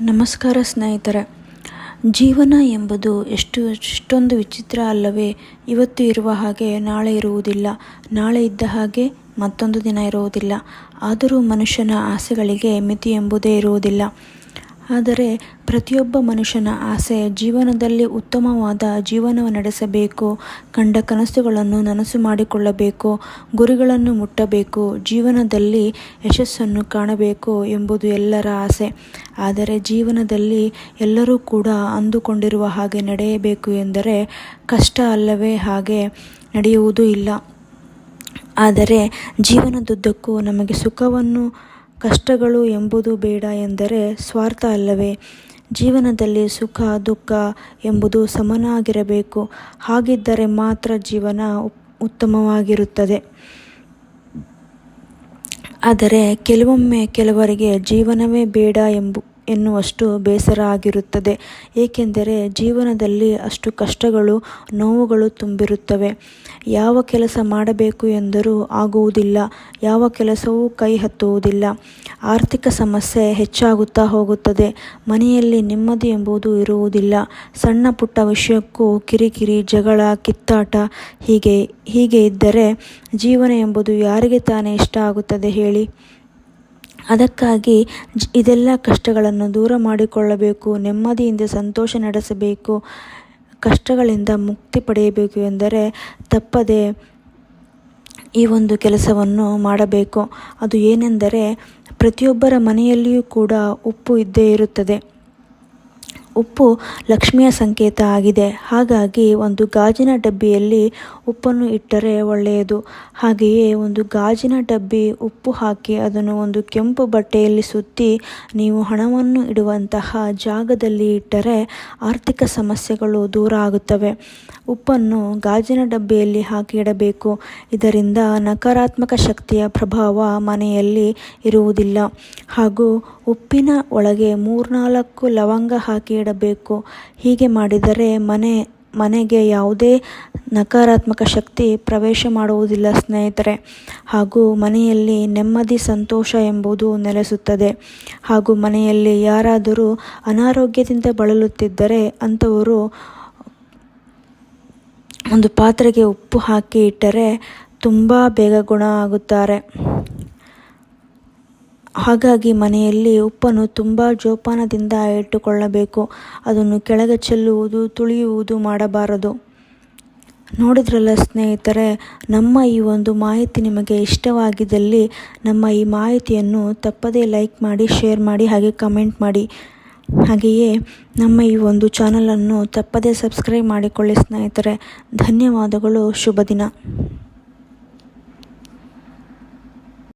ನಮಸ್ಕಾರ ಸ್ನೇಹಿತರೆ, ಜೀವನ ಎಂಬುದು ಎಷ್ಟು, ಎಷ್ಟೊಂದು ವಿಚಿತ್ರ ಅಲ್ಲವೇ, ಇವತ್ತು ಇರುವ ಹಾಗೆ ನಾಳೆ ಇರುವುದಿಲ್ಲ. ನಾಳೆ ಇದ್ದ ಹಾಗೆ ಮತ್ತೊಂದು ದಿನ ಇರುವುದಿಲ್ಲ. ಆದರೂ ಮನುಷ್ಯನ ಆಸೆಗಳಿಗೆ ಮಿತಿ ಎಂಬುದೇ ಇರುವುದಿಲ್ಲ. ಆದರೆ ಪ್ರತಿಯೊಬ್ಬ ಮನುಷ್ಯನ ಆಸೆ ಜೀವನದಲ್ಲಿ ಉತ್ತಮವಾದ ಜೀವನವನ್ನು ನಡೆಸಬೇಕು, ಕಂಡ ಕನಸುಗಳನ್ನು ನನಸು ಮಾಡಿಕೊಳ್ಳಬೇಕು, ಗುರಿಗಳನ್ನು ಮುಟ್ಟಬೇಕು, ಜೀವನದಲ್ಲಿ ಯಶಸ್ಸನ್ನು ಕಾಣಬೇಕು ಎಂಬುದು ಎಲ್ಲರ ಆಸೆ. ಆದರೆ ಜೀವನದಲ್ಲಿ ಎಲ್ಲರೂ ಕೂಡ ಅಂದುಕೊಂಡಿರುವ ಹಾಗೆ ನಡೆಯಬೇಕು ಎಂದರೆ ಕಷ್ಟ ಅಲ್ಲವೇ ಹಾಗೆ ನಡೆಯುವುದೂ ಇಲ್ಲ. ಆದರೆ ಜೀವನದುದ್ದಕ್ಕೂ ನಮಗೆ ಸುಖವನ್ನು ಕಷ್ಟಗಳು ಎಂಬುದು ಬೇಡ ಎಂದರೆ ಸ್ವಾರ್ಥ ಅಲ್ಲವೇ? ಜೀವನದಲ್ಲಿ ಸುಖ, ದುಃಖ ಎಂಬುದು ಸಮನಾಗಿರಬೇಕು. ಹಾಗಿದ್ದರೆ ಮಾತ್ರ ಜೀವನ ಉತ್ತಮವಾಗಿರುತ್ತದೆ. ಆದರೆ ಕೆಲವೊಮ್ಮೆ ಕೆಲವರಿಗೆ ಜೀವನವೇ ಬೇಡ ಎಂಬು ಎನ್ನುವಷ್ಟು ಬೇಸರ ಆಗಿರುತ್ತದೆ. ಏಕೆಂದರೆ ಜೀವನದಲ್ಲಿ ಅಷ್ಟು ಕಷ್ಟಗಳು, ನೋವುಗಳು ತುಂಬಿರುತ್ತವೆ. ಯಾವ ಕೆಲಸ ಮಾಡಬೇಕು ಎಂದರೂ ಆಗುವುದಿಲ್ಲ. ಯಾವ ಕೆಲಸವೂ ಕೈ ಹತ್ತುವುದಿಲ್ಲ. ಆರ್ಥಿಕ ಸಮಸ್ಯೆ ಹೆಚ್ಚಾಗುತ್ತಾ ಹೋಗುತ್ತದೆ. ಮನೆಯಲ್ಲಿ ನೆಮ್ಮದಿ ಎಂಬುದು ಇರುವುದಿಲ್ಲ. ಸಣ್ಣ ಪುಟ್ಟ ವಿಷಯಕ್ಕೂ ಕಿರಿಕಿರಿ, ಜಗಳ, ಕಿತ್ತಾಟ ಹೀಗೆ ಹೀಗೆ ಇದ್ದರೆ ಜೀವನ ಎಂಬುದು ಯಾರಿಗೆ ತಾನೇ ಇಷ್ಟ ಆಗುತ್ತದೆ ಹೇಳಿ. ಅದಕ್ಕಾಗಿ ಇದೆಲ್ಲ ಕಷ್ಟಗಳನ್ನು ದೂರ ಮಾಡಿಕೊಳ್ಳಬೇಕು, ನೆಮ್ಮದಿಯಿಂದ ಸಂತೋಷ ನಡೆಸಬೇಕು, ಕಷ್ಟಗಳಿಂದ ಮುಕ್ತಿ ಪಡೆಯಬೇಕು ಎಂದರೆ ತಪ್ಪದೆ ಈ ಒಂದು ಕೆಲಸವನ್ನು ಮಾಡಬೇಕು. ಅದು ಏನೆಂದರೆ ಪ್ರತಿಯೊಬ್ಬರ ಮನೆಯಲ್ಲಿಯೂ ಕೂಡ ಉಪ್ಪು ಇದ್ದೇ ಇರುತ್ತದೆ. ಉಪ್ಪು ಲಕ್ಷ್ಮಿಯ ಸಂಕೇತ ಆಗಿದೆ. ಹಾಗಾಗಿ ಒಂದು ಗಾಜಿನ ಡಬ್ಬಿಯಲ್ಲಿ ಉಪ್ಪನ್ನು ಇಟ್ಟರೆ ಒಳ್ಳೆಯದು. ಹಾಗೆಯೇ ಒಂದು ಗಾಜಿನ ಡಬ್ಬಿ ಉಪ್ಪು ಹಾಕಿ ಅದನ್ನು ಒಂದು ಕೆಂಪು ಬಟ್ಟೆಯಲ್ಲಿ ಸುತ್ತಿ ನೀವು ಹಣವನ್ನು ಇಡುವಂತಹ ಜಾಗದಲ್ಲಿ ಇಟ್ಟರೆ ಆರ್ಥಿಕ ಸಮಸ್ಯೆಗಳು ದೂರ ಆಗುತ್ತವೆ. ಉಪ್ಪನ್ನು ಗಾಜಿನ ಡಬ್ಬಿಯಲ್ಲಿ ಹಾಕಿ ಇಡಬೇಕು. ಇದರಿಂದ ನಕಾರಾತ್ಮಕ ಶಕ್ತಿಯ ಪ್ರಭಾವ ಮನೆಯಲ್ಲಿ ಇರುವುದಿಲ್ಲ. ಹಾಗೂ ಉಪ್ಪಿನ ಒಳಗೆ ಮೂರ್ನಾಲ್ಕು ಲವಂಗ ಹಾಕಿ ಇಡಬೇಕು ಹೀಗೆ ಮಾಡಿದರೆ ಮನೆ, ಮನೆಗೆ ಯಾವುದೇ ನಕಾರಾತ್ಮಕ ಶಕ್ತಿ ಪ್ರವೇಶ ಮಾಡುವುದಿಲ್ಲ, ಸ್ನೇಹಿತರೆ. ಹಾಗೂ ಮನೆಯಲ್ಲಿ ನೆಮ್ಮದಿ, ಸಂತೋಷ ಎಂಬುದು ನೆಲೆಸುತ್ತದೆ. ಹಾಗೂ ಮನೆಯಲ್ಲಿ ಯಾರಾದರೂ ಅನಾರೋಗ್ಯದಿಂದ ಬಳಲುತ್ತಿದ್ದರೆ ಅಂಥವರು ಒಂದು ಪಾತ್ರೆಗೆ ಉಪ್ಪು ಹಾಕಿ ಇಟ್ಟರೆ ತುಂಬ ಬೇಗ ಗುಣ ಆಗುತ್ತಾರೆ. ಹಾಗಾಗಿ ಮನೆಯಲ್ಲಿ ಉಪ್ಪನ್ನು ತುಂಬ ಜೋಪಾನದಿಂದ ಇಟ್ಟುಕೊಳ್ಳಬೇಕು. ಅದನ್ನು ಕೆಳಗೆ ಚೆಲ್ಲುವುದು, ತುಳಿಯುವುದು ಮಾಡಬಾರದು. ನೋಡಿದ್ರಲ್ಲ ಸ್ನೇಹಿತರೆ, ನಮ್ಮ ಈ ಒಂದು ಮಾಹಿತಿ ನಿಮಗೆ ಇಷ್ಟವಾಗಿದ್ದಲ್ಲಿ ನಮ್ಮ ಈ ಮಾಹಿತಿಯನ್ನು ತಪ್ಪದೇ ಲೈಕ್ ಮಾಡಿ, ಶೇರ್ ಮಾಡಿ, ಹಾಗೆ ಕಮೆಂಟ್ ಮಾಡಿ. ಹಾಗೆಯೇ ನಮ್ಮ ಈ ಒಂದು ಚಾನಲನ್ನು ತಪ್ಪದೇ ಸಬ್ಸ್ಕ್ರೈಬ್ ಮಾಡಿಕೊಳ್ಳಿ ಸ್ನೇಹಿತರೆ. ಧನ್ಯವಾದಗಳು ಶುಭ ದಿನ